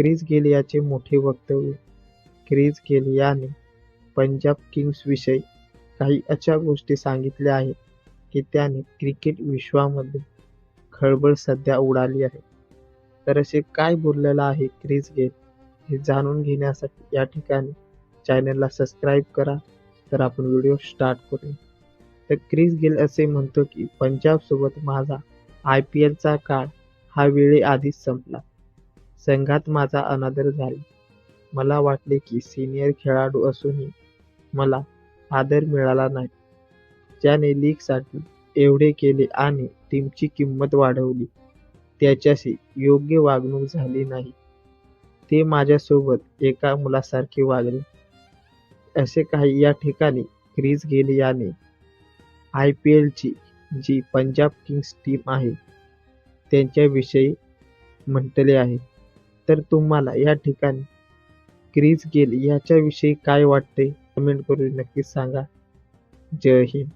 Chris Gayle याचे मोठे वक्तव्य. क्रिस गेल याने पंजाब किंग्सविषयी काही अशा गोष्टी सांगितल्या आहेत की त्याने क्रिकेट विश्वामध्ये खळबळ सध्या उडाली आहे. तर असे काय बोललेलं आहे क्रिस गेल हे जाणून घेण्यासाठी या ठिकाणी चॅनलला सबस्क्राईब करा. तर आपण व्हिडिओ स्टार्ट करूया. तर क्रिस गेल असे म्हणतो की पंजाबसोबत माझा आय पी एलचा काळ हा वेळेआधीच संपला. संघात माझा अनादर झाला. मला वाटले की सिनियर खेळाडू असूनही मला आदर मिळाला नाही. ज्याने लीगसाठी एवढे केले आणि टीमची किंमत वाढवली त्याच्याशी योग्य वागणूक झाली नाही. ते माझ्यासोबत एका मुलासारखे वागले. असे काही या ठिकाणी क्रिस गेली याने आय पी एलची जी पंजाब किंग्स टीम आहे त्यांच्याविषयी म्हटले आहे. तर तुम्हाला या ठिकाणी क्रिस गेल. याच्याविषयी काय वाटते? कमेंट करून नक्कीच सांगा. जय हिंद.